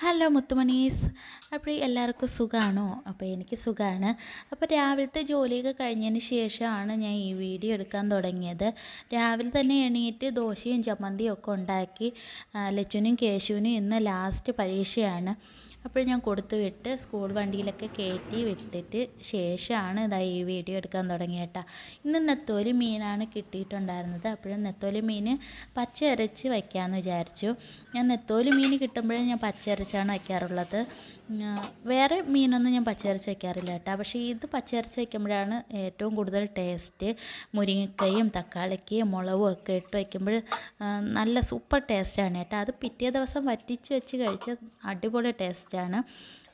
Hello മുത്തുമണീസ്. അപ്പോൾ എല്ലാവർക്കും സുഖമാണോ അപ്പോൾ എനിക്ക് സുഖമാണ് അപ്പോൾ രാവിലത്തെ ജോലിയൊക്കെ കഴിഞ്ഞതിന് ശേഷമാണ് ഞാൻ ഈ വീഡിയോ എടുക്കാൻ തുടങ്ങിയത്. രാവിലെ തന്നെ എണീറ്റ് ദോശയും ചമ്മന്തിയും ഒക്കെ ഉണ്ടാക്കി ലച്ചുനും കേശുവിനും ഇന്ന് ലാസ്റ്റ് പരീക്ഷയാണ്. അപ്പോൾ ഞാൻ കൊടുത്തു വിട്ട് സ്കൂൾ വണ്ടിയിലൊക്കെ കയറ്റി വിട്ടിട്ട് ശേഷമാണ് ഇതാ ഈ വീഡിയോ എടുക്കാൻ തുടങ്ങിയേട്ടാ ഇന്ന് നെത്തോലി മീനാണ് കിട്ടിയിട്ടുണ്ടായിരുന്നത്. അപ്പോഴും നെത്തോലി മീൻ പച്ച അരച്ച് വയ്ക്കാമെന്ന് വിചാരിച്ചു. ഞാൻ നെത്തോലി മീൻ കിട്ടുമ്പോഴേ ഞാൻ പച്ച അരച്ചാണ് വയ്ക്കാറുള്ളത് വേറെ മീനൊന്നും ഞാൻ പച്ചയരച്ച് വയ്ക്കാറില്ല കേട്ടോ. പക്ഷേ ഇത് പച്ചയരച്ച് വയ്ക്കുമ്പോഴാണ് ഏറ്റവും കൂടുതൽ ടേസ്റ്റ്. മുരിങ്ങക്കയും തക്കാളിക്കയും മുളകും ഒക്കെ ഇട്ട് വയ്ക്കുമ്പോൾ നല്ല സൂപ്പർ ടേസ്റ്റാണ് കേട്ടോ. അത് പിറ്റേ ദിവസം വറ്റിച്ച് വെച്ച് കഴിച്ചാൽ അടിപൊളി ടേസ്റ്റാണ്.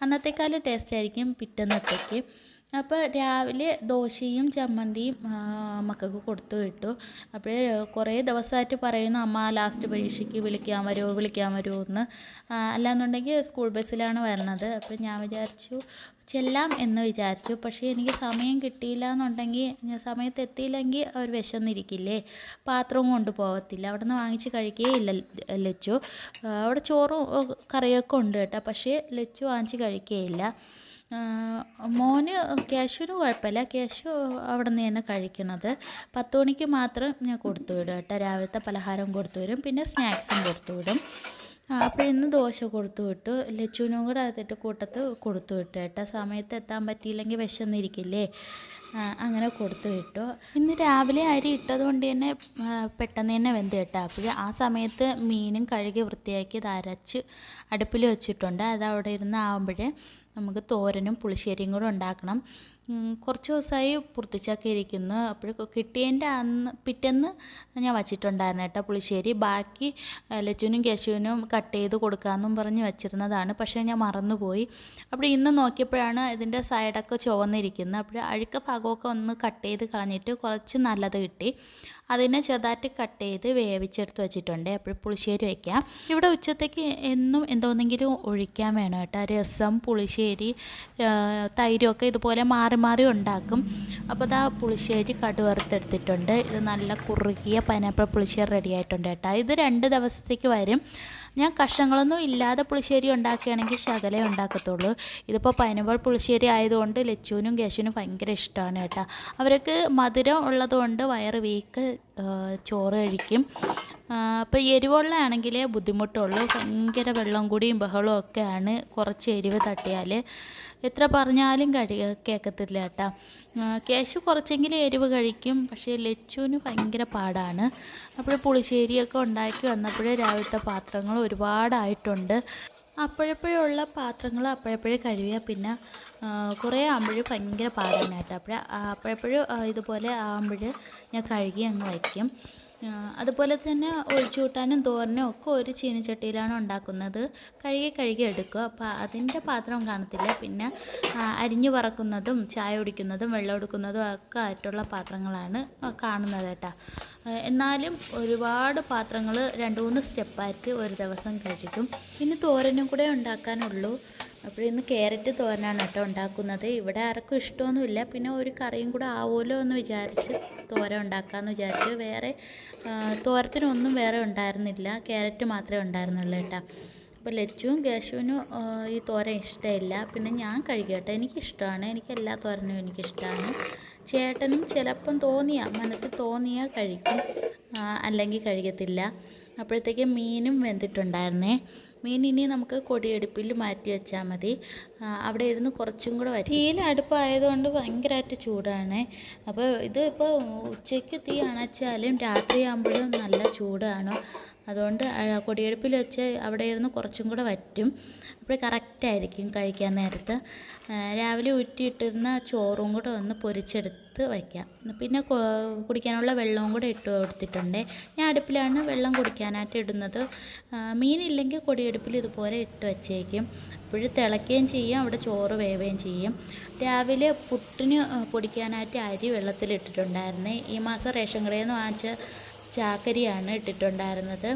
അന്നത്തേക്കാളും ടേസ്റ്റ് ആയിരിക്കും പിറ്റേന്നത്തേക്ക്. അപ്പോൾ രാവിലെ ദോശയും ചമ്മന്തിയും മക്കൾക്ക് കൊടുത്തു വിട്ടു. അപ്പോൾ കുറേ ദിവസമായിട്ട് പറയുന്നു അമ്മ ലാസ്റ്റ് പരീക്ഷയ്ക്ക് വിളിക്കാൻ വരുമോ വിളിക്കാൻ വരുമോ എന്ന്. അല്ലാന്നുണ്ടെങ്കിൽ സ്കൂൾ ബസ്സിലാണ് വരണത്. അപ്പോൾ ഞാൻ വിചാരിച്ചു ചെല്ലാം എന്ന് വിചാരിച്ചു. പക്ഷേ എനിക്ക് സമയം കിട്ടിയില്ല എന്നുണ്ടെങ്കിൽ ഞാൻ സമയത്ത് എത്തിയില്ലെങ്കിൽ അവർ വിശന്നിരിക്കില്ലേ? പാത്രവും കൊണ്ട് പോകത്തില്ല അവിടെ നിന്ന് വാങ്ങിച്ച് കഴിക്കുകയില്ല ലച്ചു അവിടെ ചോറും കറിയൊക്കെ ഉണ്ട് കേട്ടോ. പക്ഷേ ലച്ചു വാങ്ങിച്ച് കഴിക്കുകയില്ല. മോന് ക്യാഷുവിന് കുഴപ്പമില്ല. ക്യാഷ് അവിടെ നിന്ന് തന്നെ കഴിക്കണത്. പത്ത് മണിക്ക് മാത്രം ഞാൻ കൊടുത്തു വിടും കേട്ടോ. രാവിലത്തെ പലഹാരം കൊടുത്തു വിടും. പിന്നെ സ്നാക്സും കൊടുത്തു വിടും. അപ്പോൾ ഇന്ന് ദോശ കൊടുത്തു വിട്ടു. ലച്ചുവിനും കൂടെ അതിട്ട് കൂട്ടത്ത് കൊടുത്തു വിട്ടു കേട്ടോ. സമയത്ത് എത്താൻ പറ്റിയില്ലെങ്കിൽ വിശന്നിരിക്കില്ലേ? അങ്ങനെ കൊടുത്തു വിട്ടു. ഇന്ന് രാവിലെ അരി ഇട്ടത് കൊണ്ട് തന്നെ പെട്ടെന്ന് തന്നെ വെന്ത് കേട്ടോ. അപ്പോൾ ആ സമയത്ത് മീനും കഴുകി വൃത്തിയാക്കി അരച്ച് അടുപ്പിൽ വെച്ചിട്ടുണ്ട്. അത് അവിടെ ഇരുന്ന് ആവുമ്പോഴേ നമുക്ക് തോരനും പുളിശ്ശേരിയും കൂടെ ഉണ്ടാക്കണം. കുറച്ച് ദിവസമായി പുറത്തിച്ചൊക്കെ ഇരിക്കുന്നു. അപ്പോൾ കിട്ടിയതിന്റെ അന്ന് പിറ്റേന്ന് ഞാൻ വച്ചിട്ടുണ്ടായിരുന്നു കേട്ടോ പുളിശ്ശേരി. ബാക്കി ലച്ചുവിനും കേശുവിനും കട്ട് ചെയ്ത് കൊടുക്കാമെന്നും പറഞ്ഞ് വെച്ചിരുന്നതാണ്. പക്ഷേ ഞാൻ മറന്നുപോയി. അപ്പോൾ ഇന്ന് നോക്കിയപ്പോഴാണ് ഇതിന്റെ സൈഡൊക്കെ ചുവന്നിരിക്കുന്നത്. അപ്പോൾ അഴുക്ക ഭാഗമൊക്കെ ഒന്ന് കട്ട് ചെയ്ത് കളഞ്ഞിട്ട് കുറച്ച് നല്ലത് കിട്ടി. അതിനെ ചെറുതായിട്ട് കട്ട് ചെയ്ത് വേവിച്ചെടുത്ത് വെച്ചിട്ടുണ്ട്. അപ്പോൾ പുളിശ്ശേരി വയ്ക്കാം. ഇവിടെ ഉച്ചത്തേക്ക് എന്നും എന്തോന്നെങ്കിലും ഒഴിക്കാൻ വേണം കേട്ടോ. രസം പുളിശ്ശേരി ആ, തൈരൊക്കെ ഇതുപോലെ മാറി മാറി ഉണ്ടാക്കും. അപ്പോൾ ഇതാ പുളിശ്ശേരി കടുവറുത്തെടുത്തിട്ടുണ്ട്. ഇത് നല്ല കുറുകിയ പൈനാപ്പിൾ പുളിശ്ശേരി റെഡി ആയിട്ടുണ്ട് കേട്ടോ. ഇത് രണ്ട് ദിവസത്തേക്ക് വരും. ഞാൻ കഷ്ണങ്ങളൊന്നും ഇല്ലാതെ പുളിശ്ശേരി ഉണ്ടാക്കുകയാണെങ്കിൽ ശകലേ ഉണ്ടാക്കത്തുള്ളൂ. ഇതിപ്പോൾ പൈനാപ്പിൾ പുളിശ്ശേരി ആയതുകൊണ്ട് ലച്ചുവിനും കേശുവിനും ഭയങ്കര ഇഷ്ടമാണ് കേട്ടോ. അവർക്ക് മധുരം ഉള്ളതുകൊണ്ട് വയറ് വീക്ക് ചോറ് കഴിക്കും. അപ്പോൾ എരിവുള്ള ബുദ്ധിമുട്ടുള്ളൂ. ഭയങ്കര വെള്ളം കൂടിയും ബഹളവും ഒക്കെയാണ് കുറച്ച് എരിവ് തട്ടിയാൽ എത്ര പറഞ്ഞാലും കഴി കേൾക്കത്തില്ല കേട്ടോ. കേശു കുറച്ചെങ്കിലും എരിവ് കഴിക്കും. പക്ഷേ ലച്ചുവിന് ഭയങ്കര പാടാണ്. അപ്പോൾ പുളിശ്ശേരിയൊക്കെ ഉണ്ടാക്കി വന്നപ്പോഴേ രാവിലത്തെ പാത്രങ്ങൾ ഒരുപാടായിട്ടുണ്ട്. അപ്പോഴപ്പോഴുള്ള പാത്രങ്ങൾ അപ്പോഴപ്പോഴേ കഴുകിയ പിന്നെ കുറേ ആകുമ്പോഴും ഭയങ്കര പാടാണ് കേട്ടോ. അപ്പോൾ അപ്പോഴപ്പോഴും ഇതുപോലെ ആകുമ്പോൾ ഞാൻ കഴുകി അങ്ങ് വയ്ക്കും. അതുപോലെ തന്നെ ഒഴിച്ചു കൂട്ടാനും തോരനും ഒക്കെ ഒരു ചീനച്ചട്ടിയിലാണ് ഉണ്ടാക്കുന്നത്. കഴുകി കഴുകി എടുക്കുക. അപ്പോൾ അതിന്റെ പാത്രം കാണത്തില്ല. പിന്നെ അരിഞ്ഞു പറക്കുന്നതും ചായ കുടിക്കുന്നതും വെള്ളം എടുക്കുന്നതും ഒക്കെ ആയിട്ടുള്ള പാത്രങ്ങളാണ് കാണുന്നത് കേട്ടോ. എന്നാലും ഒരുപാട് പാത്രങ്ങൾ രണ്ട് മൂന്ന് സ്റ്റെപ്പായിട്ട് ഒരു ദിവസം കഴിക്കും ഇനി തോരനും കൂടെ ഉണ്ടാക്കാനുള്ളൂ. അപ്പോൾ ഇന്ന് ക്യാരറ്റ് തോരനാണ് കേട്ടോ ഉണ്ടാക്കുന്നത്. ഇവിടെ ആർക്കും ഇഷ്ടമൊന്നുമില്ല. പിന്നെ ഒരു കറിയും കൂടെ ആവുമല്ലോ എന്ന് വിചാരിച്ച് തോരൻ ഉണ്ടാക്കാമെന്ന് വിചാരിച്ച് വേറെ തോരത്തിനൊന്നും വേറെ ഉണ്ടായിരുന്നില്ല. ക്യാരറ്റ് മാത്രമേ ഉണ്ടായിരുന്നുള്ളൂ കേട്ടോ. അപ്പോൾ ലച്ചുവും കേശുവിനും ഈ തോരൻ ഇഷ്ടമില്ല. പിന്നെ ഞാൻ കഴിക്കട്ടെ എനിക്കിഷ്ടമാണ്. എനിക്ക് എല്ലാ തോരനും എനിക്കിഷ്ടമാണ്. ചേട്ടനും ചിലപ്പം തോന്നിയാൽ മനസ്സിൽ തോന്നിയാൽ കഴിക്കും. അല്ലെങ്കിൽ കഴിക്കത്തില്ല. അപ്പോഴത്തേക്കും മീനും വെന്തിട്ടുണ്ടായിരുന്നേ. മീൻ ഇനി നമുക്ക് കൊടിയടുപ്പിൽ മാറ്റി വെച്ചാൽ മതി. അവിടെ ഇരുന്ന് കുറച്ചും കൂടെ വരും. തീയിൽ അടുപ്പായതുകൊണ്ട് ഭയങ്കരമായിട്ട് ചൂടാണ്. അപ്പോൾ ഇത് ഇപ്പോൾ ഉച്ചയ്ക്ക് തീ അണച്ചാലും രാത്രിയാകുമ്പോഴും നല്ല ചൂടാണ്. അതുകൊണ്ട് കൊടിയെടുപ്പിൽ വെച്ച് അവിടെ ഇരുന്ന് കുറച്ചും കൂടെ വറ്റും. അപ്പോൾ കറക്റ്റായിരിക്കും കഴിക്കാൻ നേരത്ത്. രാവിലെ ഊറ്റിയിട്ടിരുന്ന ചോറും കൂടെ ഒന്ന് പൊരിച്ചെടുത്ത് വയ്ക്കാം. പിന്നെ കുടിക്കാനുള്ള വെള്ളവും കൂടെ ഇട്ട് കൊടുത്തിട്ടുണ്ട്. ഞാൻ അടുപ്പിലാണ് വെള്ളം കുടിക്കാനായിട്ട് ഇടുന്നത്. മീനില്ലെങ്കിൽ കൊടിയടുപ്പിൽ ഇതുപോലെ ഇട്ട് വച്ചേക്കും. അപ്പോൾ തിളയ്ക്കുകയും ചെയ്യും അവിടെ ചോറ് വേവുകയും ചെയ്യും. രാവിലെ പുട്ടിന് പൊടിക്കാനായിട്ട് അരി വെള്ളത്തിലിട്ടിട്ടുണ്ടായിരുന്നേ. ഈ മാസം റേഷൻ കടയിൽ നിന്ന് വാങ്ങിച്ച ചാക്കരിയാണ് ഇട്ടിട്ടുണ്ടായിരുന്നത്.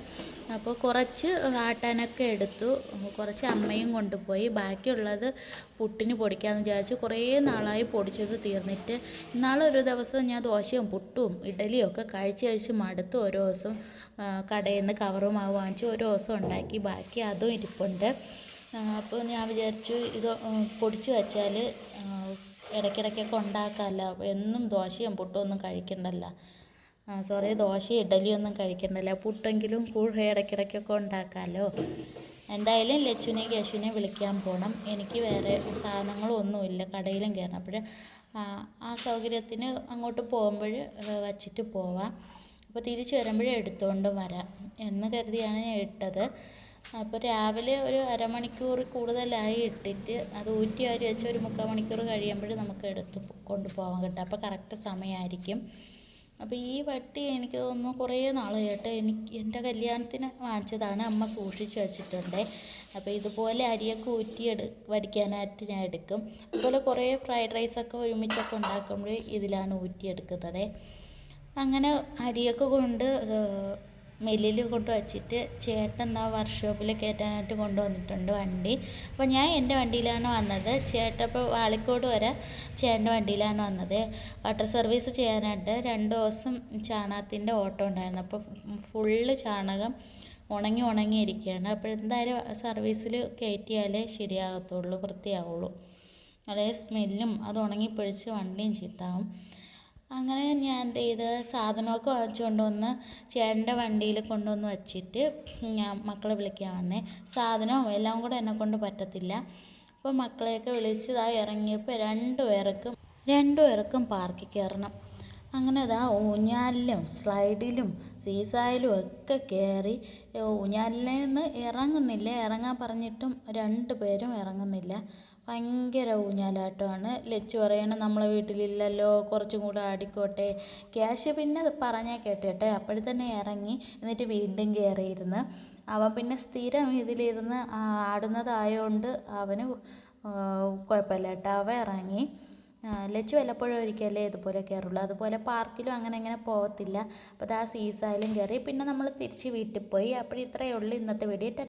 അപ്പോൾ കുറച്ച് ആട്ടാനൊക്കെ എടുത്തു. കുറച്ച് അമ്മയും കൊണ്ടുപോയി. ബാക്കിയുള്ളത് പുട്ടിന് പൊടിക്കാമെന്ന് വിചാരിച്ചു. കുറേ നാളായി പൊടിച്ചത് തീർന്നിട്ട്. ഇന്നാളൊരു ദിവസം ഞാൻ ദോശയും പുട്ടും ഇഡലിയും ഒക്കെ കഴിച്ച് കഴിച്ച് മടുത്ത് ഓരോ ദിവസം കടയിൽ നിന്ന് കവറും മാവ് വാങ്ങിച്ച് ഓരോ ദിവസം ഉണ്ടാക്കി. ബാക്കി അതും ഇരിപ്പുണ്ട്. അപ്പോൾ ഞാൻ വിചാരിച്ചു ഇത് പൊടിച്ച് വെച്ചാൽ ഇടയ്ക്കിടയ്ക്കൊക്കെ ഉണ്ടാക്കാമല്ലോ. എന്നും ദോശയും പുട്ടും ഒന്നും കഴിക്കണ്ടല്ലോ. സോറി ദോശ ഇഡലിയൊന്നും കഴിക്കണ്ടല്ലോ. പുട്ടെങ്കിലും കൂഴ് ഇടയ്ക്കിടയ്ക്കൊക്കെ ഉണ്ടാക്കാമല്ലോ എന്തായാലും ലച്ചുവിനെ കേശുവിനെയും വിളിക്കാൻ പോകണം എനിക്ക് വേറെ സാധനങ്ങളൊന്നുമില്ല. കടയിലും കയറണം. അപ്പോൾ ആ സൗകര്യത്തിന് അങ്ങോട്ട് പോകുമ്പോൾ വച്ചിട്ട് പോവാം. അപ്പോൾ തിരിച്ചു വരുമ്പോഴേ എടുത്തുകൊണ്ട് വരാം. എന്ന് കരുതിയാണ് ഞാൻ ഇട്ടത്. അപ്പോൾ രാവിലെ ഒരു അരമണിക്കൂർ കൂടുതലായി ഇട്ടിട്ട് അത് ഊറ്റി വാരി വെച്ച് ഒരു മുക്കാൽ മണിക്കൂർ കഴിയുമ്പോൾ നമുക്ക് എടുത്ത് കൊണ്ടുപോകാൻ കിട്ടും. അപ്പോൾ കറക്റ്റ് സമയമായിരിക്കും അപ്പോൾ ഈ വട്ടി എനിക്ക് തോന്നുന്നു കുറേ നാളായിട്ട് എനിക്ക് എന്റെ കല്യാണത്തിന് വാങ്ങിച്ചതാണ് അമ്മ സൂക്ഷിച്ചു വെച്ചിട്ടുണ്ട്. അപ്പോൾ ഇതുപോലെ അരിയൊക്കെ ഊറ്റി എടു വടിക്കാനായിട്ട് ഞാൻ എടുക്കും. അതുപോലെ കുറേ ഫ്രൈഡ് റൈസൊക്കെ ഒരുമിച്ചൊക്കെ ഉണ്ടാക്കുമ്പോൾ ഇതിലാണ് ഊറ്റിയെടുക്കുന്നത്. അങ്ങനെ അരിയൊക്കെ കൊണ്ട് മില്ലിൽ കൊണ്ട് വച്ചിട്ട് ചേട്ടൻ എന്നാ വർക്ക്ഷോപ്പിൽ കയറ്റാനായിട്ട് കൊണ്ടുവന്നിട്ടുണ്ട് വണ്ടി. അപ്പോൾ ഞാൻ എന്റെ വണ്ടിയിലാണ് വന്നത്. ചേട്ടൻ ഇപ്പോൾ വാളിക്കോട് വരെ ചേട്ടന്റെ വണ്ടിയിലാണ് വന്നത്. വാട്ടർ സർവീസ് ചെയ്യാനായിട്ട് രണ്ട് ദിവസം ചാണകത്തിന്റെ ഓട്ടോ ഉണ്ടായിരുന്നു. അപ്പോൾ ഫുള്ള് ചാണകം ഉണങ്ങി ഉണങ്ങി ഉണങ്ങിയിരിക്കുകയാണ്. അപ്പോൾ എന്തായാലും സർവീസിൽ കയറ്റിയാലേ ശരിയാകത്തുള്ളൂ വൃത്തിയാവുള്ളൂ. അതേ സ്മെല്ലും അത് ഉണങ്ങിപ്പൊഴിച്ച് വണ്ടിയും ചീത്താവും. അങ്ങനെ ഞാൻ എന്ത് ചെയ്ത് സാധനമൊക്കെ വാങ്ങിച്ചു കൊണ്ടുവന്ന് ചേട്ടന്റെ വണ്ടിയിൽ കൊണ്ടുവന്ന് വച്ചിട്ട് ഞാൻ മക്കളെ വിളിക്കാൻ വന്നേ. സാധനവും എല്ലാം കൂടെ എന്നെ കൊണ്ട് പറ്റത്തില്ല. അപ്പോൾ മക്കളെയൊക്കെ വിളിച്ച് ഇതാ ഇറങ്ങിയപ്പോൾ രണ്ട് പേർക്കും രണ്ട് പേർക്കും പാർക്കിൽ കയറണം. അങ്ങനെ ഇതാ ഊഞ്ഞാലിലും സ്ലൈഡിലും സീസായിലും ഒക്കെ കയറി. ഊഞ്ഞാലിൽ നിന്ന് ഇറങ്ങുന്നില്ല. ഇറങ്ങാൻ പറഞ്ഞിട്ടും രണ്ട് പേരും ഇറങ്ങുന്നില്ല. ഭയങ്കര ഊഞ്ഞാലാട്ടമാണ്. ലച്ചു പറയണം നമ്മളെ വീട്ടിലില്ലല്ലോ കുറച്ചും കൂടെ ആടിക്കോട്ടെ. ക്യാഷ് പിന്നെ പറഞ്ഞാൽ കേട്ടേട്ടെ അപ്പോഴത്തന്നെ തന്നെ ഇറങ്ങി എന്നിട്ട് വീണ്ടും കയറിയിരുന്ന്. അവൻ പിന്നെ സ്ഥിരം ഇതിലിരുന്ന് ആടുന്നതായതുകൊണ്ട് അവന് കുഴപ്പമില്ല കേട്ടോ. അവൻ ഇറങ്ങി. ലച്ചു വല്ലപ്പോഴും ഒരിക്കലേ ഇതുപോലെ കയറുള്ളൂ. അതുപോലെ പാർക്കിലും അങ്ങനെ അങ്ങനെ പോകത്തില്ല അപ്പോൾ ആ സീസായാലും കയറി. പിന്നെ നമ്മൾ തിരിച്ച് വീട്ടിൽ പോയി. അപ്പോൾ ഇത്രയേ ഉള്ളൂ ഇന്നത്തെ വീഡിയോ.